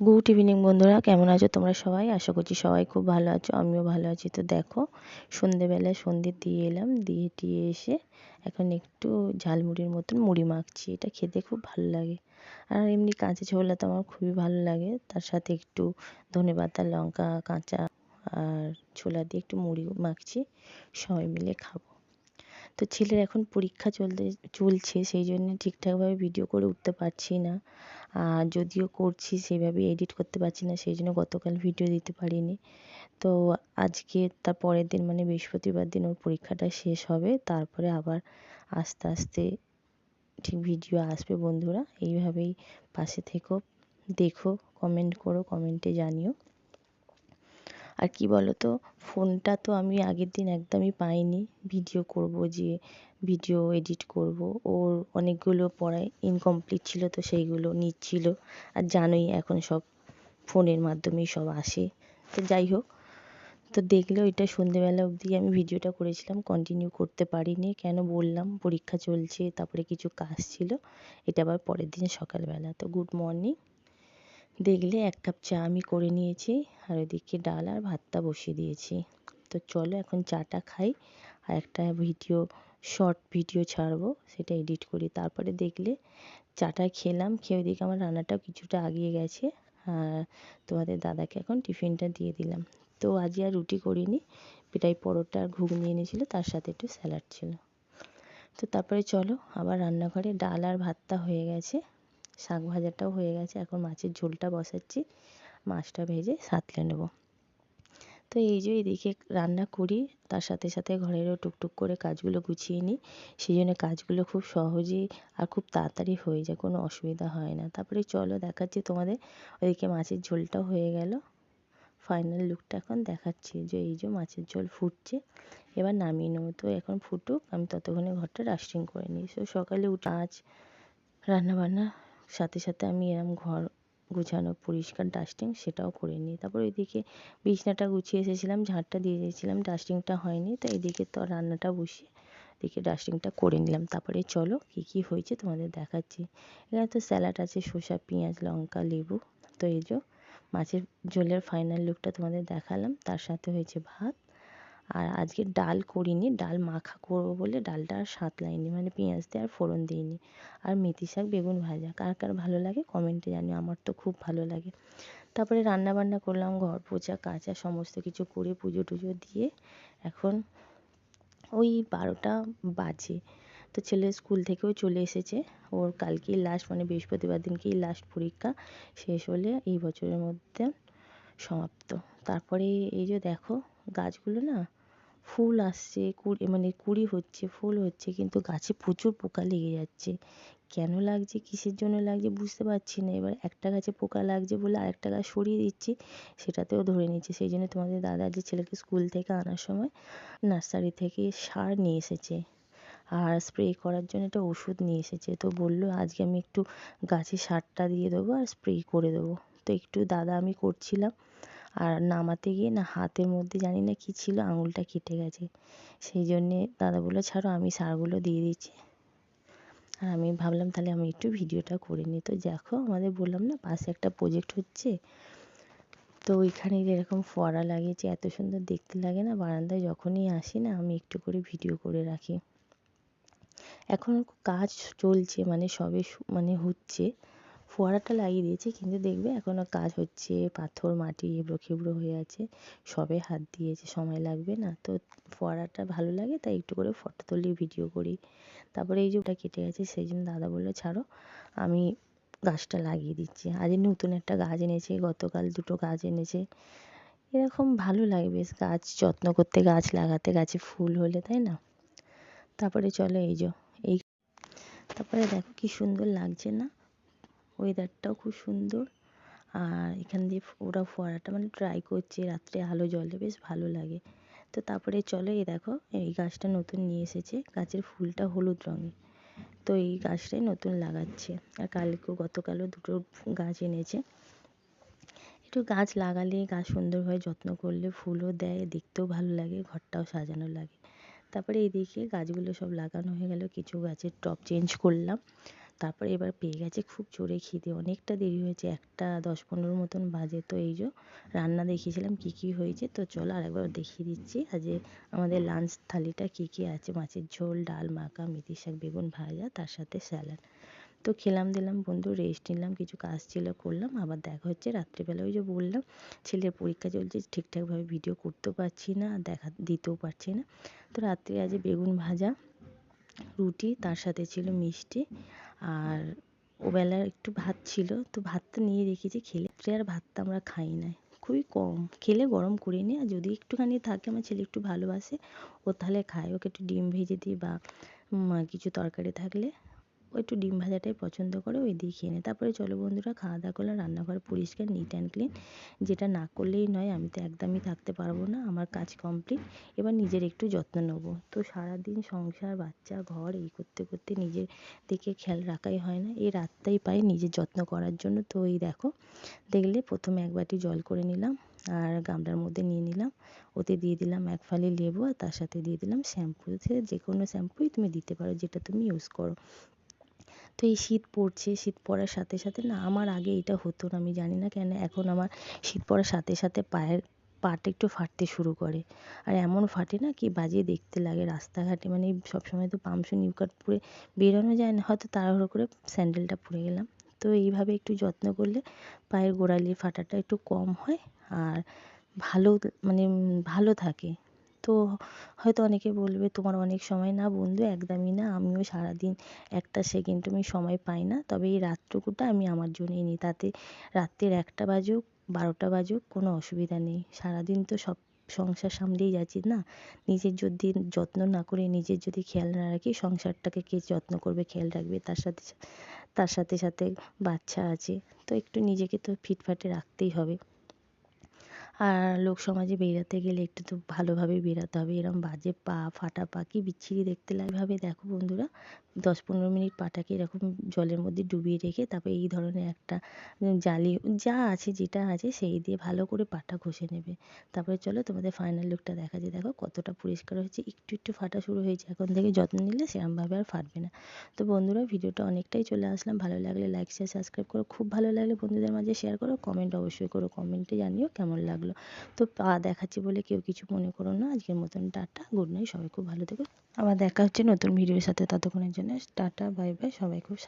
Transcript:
Good evening বন্ধুরা। কেমন আছো তোমরা সবাই? আশা করছি সবাই খুব ভালো আছো। আমিও ভালো আছি। তো দেখো, সন্ধেবেলায় সন্ধে দিয়ে এলাম। দিয়ে টিয়ে এসে এখন একটু ঝালমুড়ির মতন মুড়ি মাখছি। এটা খেতে খুব ভালো লাগে। আর এমনি কাঁচা ছোলা তো আমার খুবই ভালো লাগে। তার সাথে একটু ধনে পাতা, লঙ্কা, কাঁচা আর ছোলা দিয়ে একটু মুড়ি মাখছি। সবাই মিলে খাব। তো ছেলের এখন পরীক্ষা চলতে, চলছে, সেই জন্য ঠিকঠাকভাবে ভিডিও করে উঠতে পারছি না। আর যদিও করছি, সেভাবে এডিট করতে পারছি না, সেই জন্য গতকাল ভিডিও দিতে পারিনি। তো আজকে তার পরের দিন মানে বৃহস্পতিবার দিন ওর পরীক্ষাটা শেষ হবে, তারপরে আবার আস্তে আস্তে ঠিক ভিডিও আসবে বন্ধুরা। এইভাবেই পাশে থেকো, দেখো কমেন্ট করো কমেন্টে জানিও। আর কি বলো তো ফোনটা তো আমি আগের দিন একদমই পাইনি। ভিডিও করব যে ভিডিও এডিট করব। ওর অনেকগুলো পড়ায় ইনকমপ্লিট ছিল তো সেইগুলো নিচ্ছিল। আর জানোই এখন সব ফোনের মাধ্যমেই সব আসে। তো যাই হোক, তো দেখলে ওইটা সন্ধেবেলা অবধি আমি ভিডিওটা করেছিলাম কন্টিনিউ করতে পারিনি। কেন বললাম? পরীক্ষা চলছে, তারপরে কিছু কাজ ছিল। এটা আবার পরের দিন সকালবেলা। তো গুড মর্নিং দেখলে এক কাপ চা আমি করে নিয়েছি, আর ওইদিকে ডাল আর ভাতটা বসিয়ে দিয়েছি। তো চলো এখন চাটা খাই, আর একটা ভিডিও, শর্ট ভিডিও ছাড়বো, সেটা এডিট করি। তারপরে দেখলে চাটা খেলাম, খেয়ে ওইদিকে আমার রান্নাটাও কিছুটা আগিয়ে গেছে, আর তোমাদের দাদাকে এখন টিফিনটা দিয়ে দিলাম। তো আজ আর রুটি করিনি পেটাই পরোটা আর ঘুগনি এনেছিলো, তার সাথে একটু স্যালাড ছিল। তো তারপরে চলো, আবার রান্নাঘরে ডাল আর ভাতটা হয়ে গেছে। শাক ভাজাটাও হয়ে গেছে। এখন মাছের ঝোলটা বসাচ্ছি। মাছটা ভেজে সাঁতলে নেব। তো এই যে এদিকে রান্না করি, তার সাথে সাথে ঘরেরও টুকটুক করে কাজগুলো গুছিয়ে নিই। সেই জন্য কাজগুলো খুব সহজেই আর খুব তাড়াতাড়ি হয়ে যায়, কোনো অসুবিধা হয় না। তারপরে চলো দেখাচ্ছি তোমাদের। ওইদিকে মাছের ঝোলটাও হয়ে গেল। ফাইনাল লুকটা এখন দেখাচ্ছি যে এই যে মাছের ঝোল ফুটছে। এবার নামিয়ে নেব। তো এখন ফুটুক, আমি ততক্ষণে ঘরটা ডাস্টিং করে নিই। তো সকালে উঠে আজ রান্নাবান্না সাথে সাথে আমি এরম ঘর গুছানো, পরিষ্কার ডাস্টিং সেটাও করে নিই। তারপর ওইদিকে বিছনাটা গুছিয়ে এসেছিলাম, ঝাঁটটা দিয়ে দিয়েছিলাম ডাস্টিংটা হয়নি। তো এদিকে তো রান্নাটা বসিয়ে এদিকে ডাস্টিংটা করে নিলাম। তারপরে চলো কী কী হয়েছে তোমাদের দেখাচ্ছি। এখানে তো স্যালাড আছে, শসা, পেঁয়াজ, লঙ্কা, লেবু। তো এই যে মাছের ঝোলের ফাইনাল লুকটা তোমাদের দেখালাম। তার সাথে হয়েছে ভাত। আর আজকে ডাল করিনি, ডাল মাখা করব বলে ডালটা আর সাঁতলাইনি মানে পেঁয়াজ দিয়ে আর ফোড়ন দিইনি। আর মেথি শাক, বেগুন ভাজা, কার কার ভালো লাগে কমেন্টে জানিও, আমার তো খুব ভালো লাগে। তারপরে রান্না বান্না করলাম, ঘর পোছা, কাচা, সমস্ত কিছু করে পুজো টুজো দিয়ে এখন ওই বারোটা বাজে। তো ছেলে স্কুল থেকেও চলে এসেছে, ওর কালকেই লাস্ট মানে বৃহস্পতিবার দিনকেই লাস্ট পরীক্ষা, শেষ হলে এই বছরের মধ্যে সমাপ্ত। তারপরে এই যে দেখো গাছগুলো না ফুল আসছে, কুড়ি মানে কুড়ি হচ্ছে, ফুল হচ্ছে, কিন্তু গাছে প্রচুর পোকা লেগে যাচ্ছে। কেন লাগছে, কিসের জন্য লাগছে বুঝতে পারছি না। এবার একটা গাছে পোকা লাগছে বলে আরেকটা গাছ সরিয়ে দিচ্ছি, সেটাতেও ধরে নিচ্ছে। সেই জন্য তোমাদের দাদা যে ছেলেকে স্কুল থেকে আনার সময় নার্সারি থেকে সার নিয়ে এসেছে আর স্প্রে করার জন্য একটা ওষুধ নিয়ে এসেছে। তো বলল, আজকে আমি একটু গাছে সারটা দিয়ে দেবো আর স্প্রে করে দেবো। তো একটু দাদা আমি করছিলাম আর নামাতে গিয়ে না হাতের মধ্যে জানি না কী ছিল, আঙুলটা কেটে গেছে। সেই জন্যে দাদা বলল, ছাড়ো, আমি সারগুলো দিয়ে দিচ্ছি। আর আমি ভাবলাম, তাহলে আমি একটু ভিডিওটা করে নিই। তো দেখো, আমাদের বললাম না, পাশে একটা প্রজেক্ট হচ্ছে। তো ওইখানে যেরকম ফোয়ারা লাগিয়েছে, এত সুন্দর দেখতে লাগে না। বারান্দায় যখনই আসি না, আমি একটু করে ভিডিও করে রাখি। এখন কাজ চলছে মানে সবে মানে হচ্ছে। ফোয়ারাটা লাগিয়ে দিয়েছে, কিন্তু দেখবে এখনও কাজ হচ্ছে, পাথর, মাটি এবড়ো খেবড়ো হয়ে আছে, সবে হাত দিয়েছে, সময় লাগবে না। তো ফোয়ারাটা ভালো লাগে, তাই একটু করে ফটো তুলি, ভিডিও করি। তারপরে এই যে ওটা কেটে গেছে, সেই জন্য দাদা বলল, ছাড়ো, আমি গাছটা লাগিয়ে দিচ্ছি। আজ নতুন একটা গাছ এনেছে, গতকাল দুটো গাছ এনেছে। এরকম ভালো লাগে বেশ, গাছ যত্ন করতে, গাছ লাগাতে, গাছে ফুল হলে, তাই না? তারপরে চলো এই যে, এই তারপরে দেখো কি সুন্দর লাগছে না? ওয়েদারটাও খুব সুন্দর। আর এখান দিয়ে ওরা ফোয়ারাটা মানে ট্রাই করছে, রাত্রে আলো জ্বলে বেশ ভালো লাগে। তো তারপরে চলো এই দেখো, এই গাছটা নতুন নিয়ে এসেছে, গাছের ফুলটা হলুদ রঙের। তো এই গাছটাই নতুন লাগাচ্ছে। আর কালকেও গতকালও দুটো গাছ এনেছে। একটু গাছ লাগালে, গাছ সুন্দরভাবে যত্ন করলে ফুলও দেয়, দেখতেও ভালো লাগে, ঘরটাও সাজানো লাগে। তারপরে এইদিকে গাছগুলো সব লাগানো হয়ে গেল, কিছু গাছের টব চেঞ্জ করলাম। তারপরে এবার পেয়ে গেছে খুব জোরে খিদে। অনেকটা দেরি হয়েছে, একটা দশ পনেরো মতন বাজে। তো এই যে রান্না দেখিয়েছিলাম কী কী হয়েছে, তো চলো আরেকবার দেখিয়ে দিচ্ছি। আজ আমাদের লাঞ্চ থালিটা কী কী আছে, মাছের ঝোল, ডাল, মাখা মেথি শাক, বেগুন ভাজা, তার সাথে স্যালাড তো খেলাম, দিলাম, বন্ধু রেস্ট নিলাম, কিছু কাজ ছিল, করলাম। আবার দেখা হচ্ছে রাত্রিবেলা ওই যে বললাম, ছেলের পরীক্ষা চলছে, ঠিকঠাকভাবে ভিডিও করতেও পারছি না আর দেখা দিতেও পারছি না। তো রাত্রে আজ বেগুন ভাজা, রুটি, তার সাথে ছিল মিষ্টি আর ওবেলা একটু ভাত ছিল, তো ভাতটা নিয়ে রেখেছি খেলে। আর ভাতটা আমরা খাই না, খুবই কম। খেলে গরম করে নিই আর যদি একটুখানি থাকে, আমার ছেলে একটু ভালোবাসে, ও তাহলে খায়। ওকে একটু ডিম ভেজে দিই বা কিছু তরকারি থাকলে ও একটু ডিম ভাজাটাই পছন্দ করে, ওই দিয়ে খেয়ে নেয় তারপরে চলো বন্ধুরা খাওয়া দাওয়া করলাম, রান্নাঘর পরিষ্কার নিট অ্যান্ড ক্লিন যেটা না করলেই নয়, আমি তো একদমই থাকতে পারব না, আমার কাজ কমপ্লিট এবার নিজের একটু যত্ন নেব। তো সারাদিন সংসার, বাচ্চা, ঘর, এই করতে করতে নিজের দিকে খেয়াল রাখাই হয় না। এই রাতটাই পাই নিজের যত্ন করার জন্য। তো এই দেখো, দেখলে প্রথমে এক বাটি জল করে নিলাম, আর গামলার মধ্যে নিয়ে নিলাম। ওতে দিয়ে দিলাম এক ফালি লেবু, আর তার সাথে দিয়ে দিলাম শ্যাম্পু। যে কোনো শ্যাম্পুই তুমি দিতে পারো, যেটা তুমি ইউজ করো। তো এই শীত পড়ছে, শীত পড়ার সাথে সাথে না আমার আগে এটা হতো না, আমি জানি না কেন, এখন আমার শীত পড়ার সাথে সাথে পায়ের পাটা একটু ফাটতে শুরু করে। আর এমন ফাটে না কি বাজে দেখতে লাগে রাস্তাঘাটে মানে সবসময় তো পামশু নিউকাট পরে বেরোনো যায় না, হয়তো তাড়াহুড়ো করে স্যান্ডেলটা পরে গেলাম। তো এইভাবে একটু যত্ন করলে পায়ের গোড়ালির ফাটাটা একটু কম হয় আর ভালো মানে ভালো থাকে। তো হয়তো অনেকে বলবে, তোমার অনেক সময় না বন্ধু, একদমই না। আমিও সারাদিন একটা সেকেন্ড আমি সময় পাই না। তবে এই রাতটুকুটা আমি আমার জন্যই নিই। তাতে রাত্রের একটা বাজুক, বারোটা বাজুক, কোনো অসুবিধা নেই। সারাদিন তো সব সংসার সামলেই যাচ্ছি না। নিজের যদি যত্ন না করে নিজের যদি খেয়াল না রাখি, সংসারটাকে কে যত্ন করবে, খেয়াল রাখবে? তার সাথে তার সাথে সাথে বাচ্চা আছে। তো একটু নিজেকে তো ফিটফাটে রাখতেই হবে। আর লোক সমাজে বেরাতে গেলে একটু তো ভালোভাবে বেরাতে হবে। এরম বাজে পা, ফাটা পা কি বিচ্ছিরি দেখতে লাগে। এভাবে দেখো বন্ধুরা, দশ পনেরো মিনিট পাটাকে এরকম জলের মধ্যে ডুবিয়ে রেখে তারপরে এই ধরনের একটা জালি, যা আছে যেটা আছে সেই দিয়ে ভালো করে পাটা ঘষে নেবে। তারপরে চলো তোমাদের ফাইনাল লুকটা দেখা যায়। দেখো কতটা পরিষ্কার হয়েছে। একটু একটু ফাটা শুরু হয়েছে। এখন থেকে যত্ন নিলে সেরকমভাবে আর ফাটবে না। তো বন্ধুরা, ভিডিওটা অনেকটাই চলে আসলাম। ভালো লাগলে লাইক শেয়ার সাবস্ক্রাইব করো। খুব ভালো লাগলে বন্ধুদের মাঝে শেয়ার করো। কমেন্ট অবশ্যই করো। কমেন্টে জানিও কেমন লাগল। তো পা দেখাচ্ছি বলে কেউ কিছু মনে করো না। আজকের মতন টাটা গুড নাইট সবাই খুব ভালো থেকো। আবার দেখা হচ্ছে নতুন ভিডিওর সাথে। ততক্ষণের জন্য টাটা বাই বাই সবাই খুব